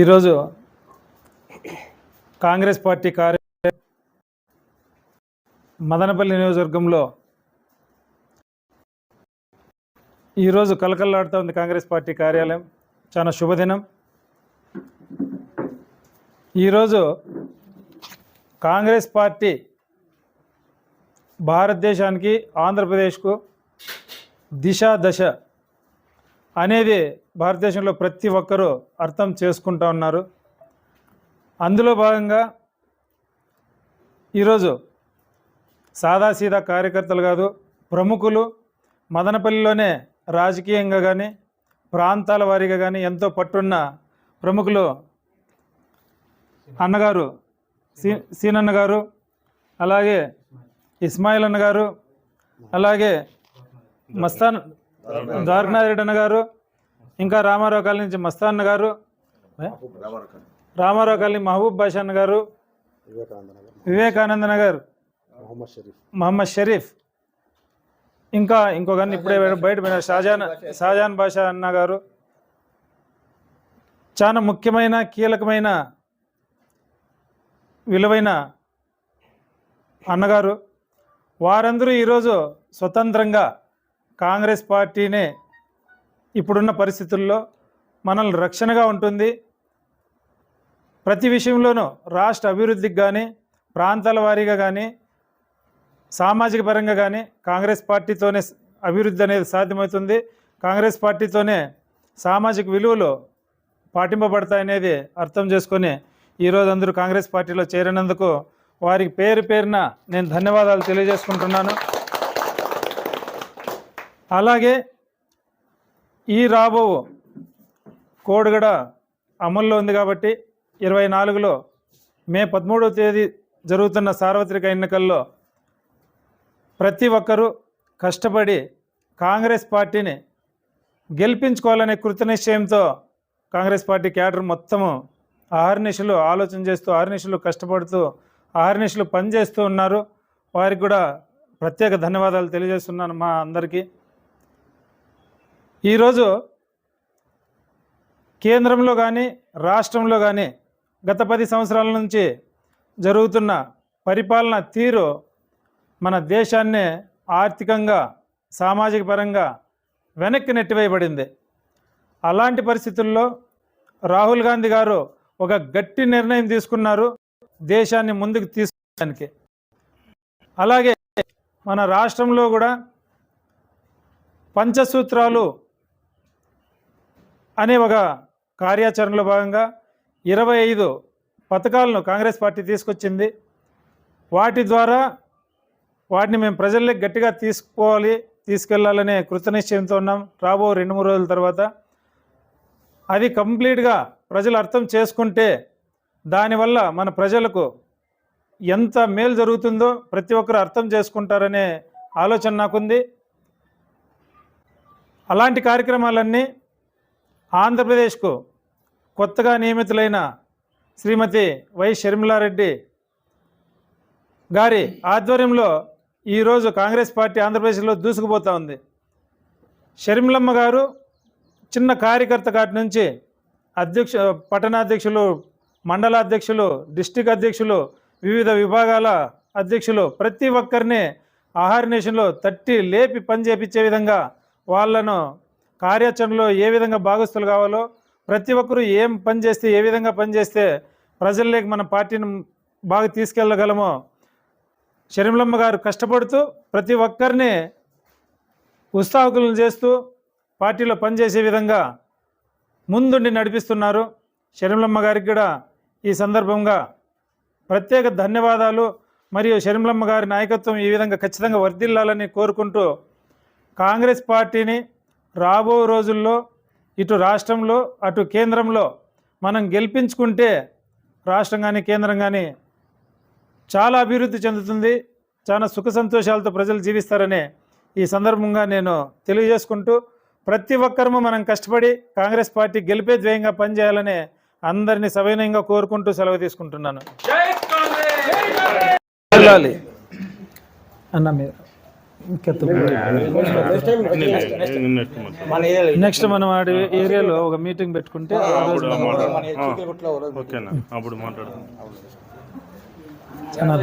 ఈరోజు కాంగ్రెస్ పార్టీ కార్య మదనపల్లి నియోజకవర్గంలో ఈరోజు కలకల్లాడుతూ ఉంది కాంగ్రెస్ పార్టీ కార్యాలయం. చాలా శుభదినం. ఈరోజు కాంగ్రెస్ పార్టీ భారతదేశానికి ఆంధ్రప్రదేశ్కు దిశ దశ అనేది భారతదేశంలో ప్రతి ఒక్కరూ అర్థం చేసుకుంటా ఉన్నారు. అందులో భాగంగా ఈరోజు సాదాసీదా కార్యకర్తలు కాదు ప్రముఖులు మదనపల్లిలోనే రాజకీయంగా కానీ ప్రాంతాల వారీగా కానీ ఎంతో పట్టున్న ప్రముఖులు అన్నగారు సీ సీనన్న గారు అలాగే ఇస్మాయిల్ అన్న గారు అలాగే మస్తాన్ ద్వారకనాథ్ రెడ్డి అన్న గారు ఇంకా రామారావు కాలనీ నుంచి మస్తాన్ గారు? రామారావు కాలనీ మహబూబ్ బాషా అన్న గారు వివేకానంద నగర్ మొహమ్మద్ షరీఫ్. ఇంకా ఇంకొక ఇప్పుడే బయట పోయిన షాజాన్ షాజాన్ బాషా అన్న గారు. చాలా ముఖ్యమైన కీలకమైన విలువైన అన్నగారు. వారందరూ ఈరోజు స్వతంత్రంగా కాంగ్రెస్ పార్టీనే ఇప్పుడున్న పరిస్థితుల్లో మనల్ని రక్షణగా ఉంటుంది. ప్రతి విషయంలోనూ రాష్ట్ర అభివృద్ధికి కానీ ప్రాంతాల వారీగా కానీ సామాజిక పరంగా కానీ కాంగ్రెస్ పార్టీతోనే అభివృద్ధి అనేది సాధ్యమవుతుంది. కాంగ్రెస్ పార్టీతోనే సామాజిక విలువలు పాటింపబడతాయనేది అర్థం చేసుకొని ఈరోజు అందరూ కాంగ్రెస్ పార్టీలో చేరినందుకు వారికి పేరు పేరున నేను ధన్యవాదాలు తెలియజేసుకుంటున్నాను. అలాగే ఈ రాబో కోడ్ అమల్లో ఉంది కాబట్టి ఇరవై నాలుగులో మే పదమూడవ తేదీ జరుగుతున్న సార్వత్రిక ఎన్నికల్లో ప్రతి ఒక్కరూ కష్టపడి కాంగ్రెస్ పార్టీని గెలిపించుకోవాలనే కృతనిశ్చయంతో కాంగ్రెస్ పార్టీ క్యాడర్ మొత్తము ఆహర్నిశలు ఆలోచన చేస్తూ ఆహర్నిశలు కష్టపడుతూ ఆహర్నిశలు పనిచేస్తూ ఉన్నారు. వారికి కూడా ప్రత్యేక ధన్యవాదాలు తెలియజేస్తున్నాను మా అందరికీ. ఈరోజు కేంద్రంలో కానీ రాష్ట్రంలో కానీ గత పది సంవత్సరాల నుంచి జరుగుతున్న పరిపాలన తీరు మన దేశాన్నే ఆర్థికంగా సామాజిక పరంగా వెనక్కి నెట్టివేయబడింది. అలాంటి పరిస్థితుల్లో రాహుల్ గాంధీ గారు ఒక గట్టి నిర్ణయం తీసుకున్నారు దేశాన్ని ముందుకు తీసుకోవడానికి అలాగే మన రాష్ట్రంలో కూడా పంచసూత్రాలు అనే ఒక కార్యాచరణలో భాగంగా ఇరవై ఐదు పథకాలను కాంగ్రెస్ పార్టీ తీసుకొచ్చింది. వాటి ద్వారా వాటిని మేము ప్రజల్లోకి గట్టిగా తీసుకోవాలి తీసుకెళ్ళాలనే కృతనిశ్చయంతో ఉన్నాం. రాబో రెండు మూడు రోజుల తర్వాత అది కంప్లీట్గా ప్రజలు అర్థం చేసుకుంటే దానివల్ల మన ప్రజలకు ఎంత మేలు జరుగుతుందో ప్రతి ఒక్కరు అర్థం చేసుకుంటారనే ఆలోచన నాకుంది. అలాంటి కార్యక్రమాలన్నీ ఆంధ్రప్రదేశ్కు కొత్తగా నియమితులైన శ్రీమతి వై షర్మిలారెడ్డి గారి ఆధ్వర్యంలో ఈరోజు కాంగ్రెస్ పార్టీ ఆంధ్రప్రదేశ్లో దూసుకుపోతూ ఉంది. షర్మిలమ్మ గారు చిన్న కార్యకర్త కాటి నుంచి అధ్యక్ష పట్టణాధ్యక్షులు మండలాధ్యక్షులు డిస్టిక్ అధ్యక్షులు వివిధ విభాగాల అధ్యక్షులు ప్రతి ఒక్కరిని ఆహార నేషన్లో తట్టి లేపి పని చేపించే విధంగా వాళ్ళను కార్యాచరణలో ఏ విధంగా భాగస్తులు కావాలో ప్రతి ఒక్కరూ ఏం పని చేస్తే ఏ విధంగా పనిచేస్తే ప్రజల్లోకి మన పార్టీని బాగా తీసుకెళ్ళగలమో షర్మిలమ్మ గారు కష్టపడుతూ ప్రతి ఒక్కరిని ఉత్సాహకులను చేస్తూ పార్టీలో పనిచేసే విధంగా ముందుండి నడిపిస్తున్నారు. షర్మిలమ్మ గారికి కూడా ఈ సందర్భంగా ప్రత్యేక ధన్యవాదాలు. మరియు షర్మిలమ్మ గారి నాయకత్వం ఈ విధంగా ఖచ్చితంగా వర్ధిల్లాలని కోరుకుంటూ కాంగ్రెస్ పార్టీని రాబో రోజుల్లో ఇటు రాష్ట్రంలో అటు కేంద్రంలో మనం గెలిపించుకుంటే రాష్ట్రం కానీ కేంద్రం కానీ చాలా అభివృద్ధి చెందుతుంది. చాలా సుఖ సంతోషాలతో ప్రజలు జీవిస్తారని ఈ సందర్భంగా నేను తెలియజేసుకుంటూ ప్రతి ఒక్కరము మనం కష్టపడి కాంగ్రెస్ పార్టీ గెలిపే ధ్యేయంగా పనిచేయాలని అందరినీ సవినయంగా కోరుకుంటూ సెలవు తీసుకుంటున్నాను. వెళ్ళాలి. అన్న మీరు. నెక్స్ట్ మనం ఆడి ఏరియాలో ఒక మీటింగ్ పెట్టుకుంటే అప్పుడు మాట్లాడదాం చాలా